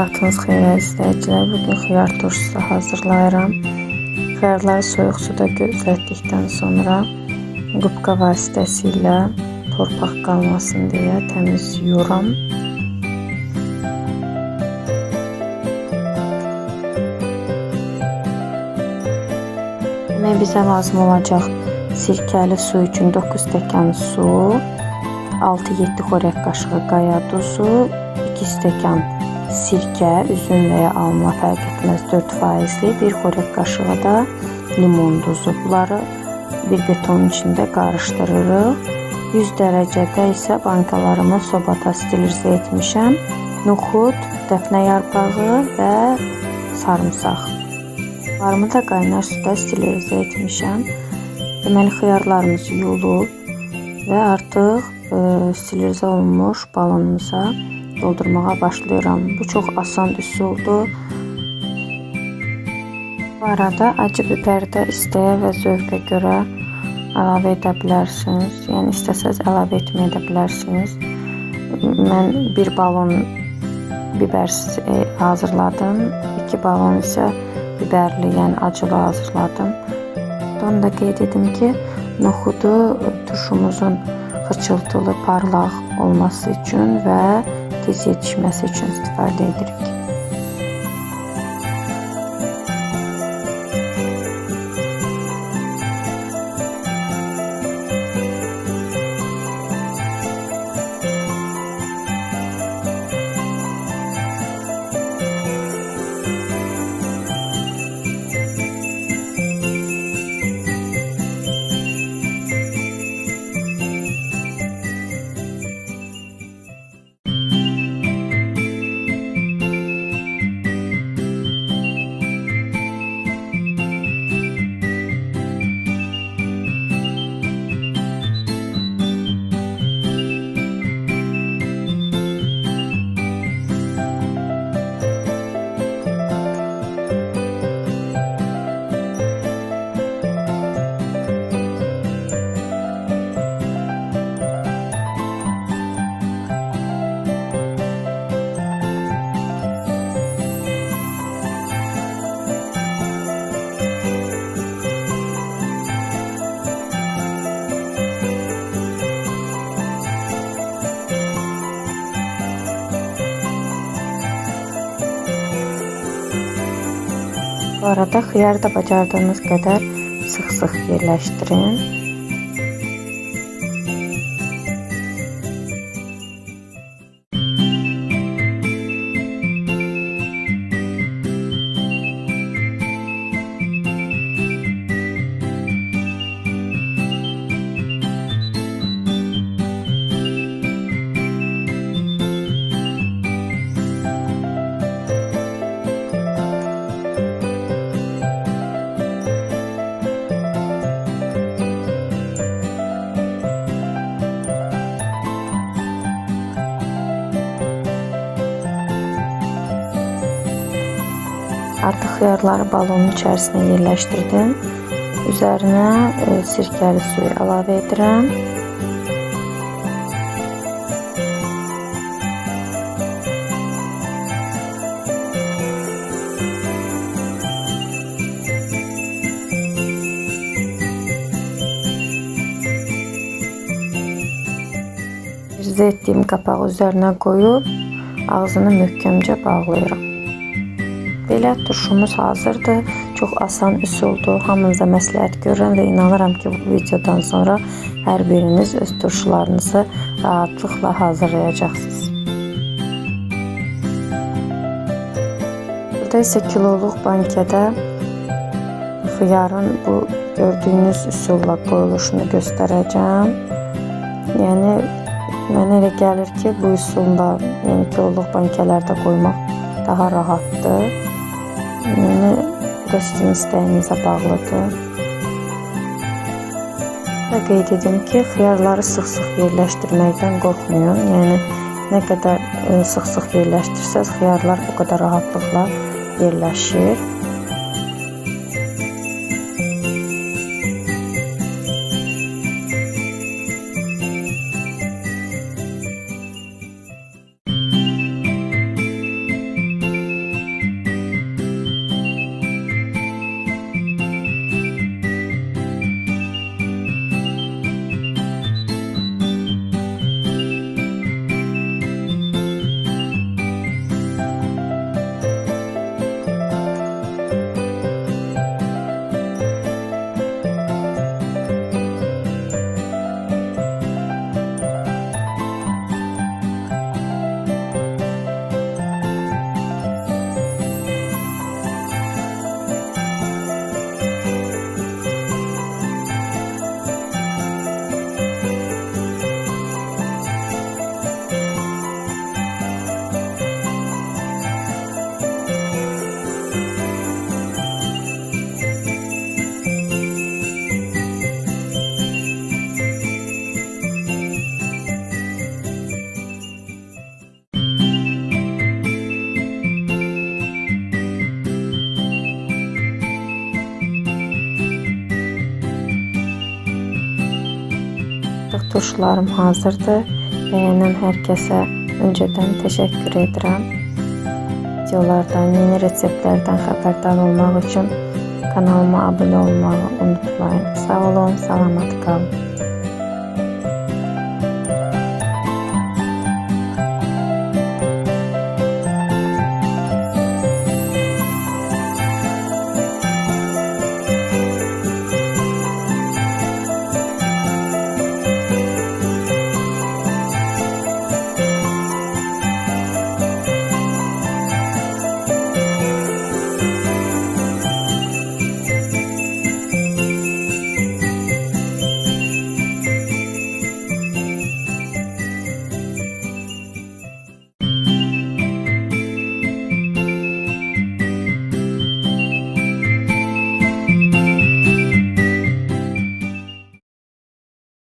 Vaxtınız xeyir əziz izləyicilər. Bu gün xiyar turşusu hazırlayıram. Xiyarları soyuq suda gözlətdikdən sonra qubqa vasitəsilə torpaq qalmasın deyə təmiz yuyuram. Demək bizə lazım olacaq sirkəli su üçün 9 stəkan su, 6-7 xörək qaşığı qaya duzu, 2 stəkan sirkə, üzüm və ya alma fərq etməz 4 faizli, bir xörək qaşığı da limon duzu. Bunları bir betonun içində qarışdırırıq. 100 dərəcədə isə bankalarımı sobada sterilizə etmişəm. Noxud, dəfnə yarpağı və sarımsaq. Bunlarımı da qaynar suda sterilizə etmişəm. Deməli xiyarlarımız yuyulub və artıq e, sterilizə olunmuş balonumuza doldurmağa başlayıram. Bu çox asan üsuldur. Bu arada acı biber də istəyə və zövqə görə əlavə edə bilərsiniz. Yəni istəsəz əlavə etməyə də bilərsiniz. Mən bir balon bibersiz e, hazırladım. 2 balon isə biberli, yəni acılı hazırladım. Onu da qeyd edim ki, noxudu turşumuzun xıçıltılı, parlaq olması üçün və tez yetişməsi üçün istifadə edirik. Bu arada xiyar da bacardığınız qədər sıx-sıx yerləşdirin. Xiyarları balonun içərisinə yerləşdirdim. Üzərinə e, sirkəli suyu əlavə edirəm. Rizə etdiyim qapağı üzərinə qoyub ağzını möhkəmcə bağlayıram. Belə turşumuz hazırdır. Çox asan üsuldur. Hamınıza məsləhət görürəm və inanıram ki, bu videodan sonra hər biriniz öz turşularınızı rahatlıqla hazırlayacaqsınız. Burada isə kiloluq bankədə xiyarın bu gördüyünüz üsulla qoyuluşunu göstərəcəm. Yəni mənə elə gəlir ki, bu üsulla, yəni kiloluq bankələrdə qoymaq daha rahatdır. Yəni sizin istəyinizə bağlıdır. Və qeyd edim ki, xiyarları sıx-sıx yerləşdirməkdən qorxmayın. Yəni nə qədər sıx-sıx yerləşdirsəz, xiyarlar o qədər rahatlıqla yerləşir. turşularım hazırdır. Bəyənən hər kəsə öncədən təşəkkür edirəm. Videolardan, yeni reseptlərdən xəbərdar olmaq üçün kanalıma abunə olmağı unutmayın. Sağ olun, salamat qalın.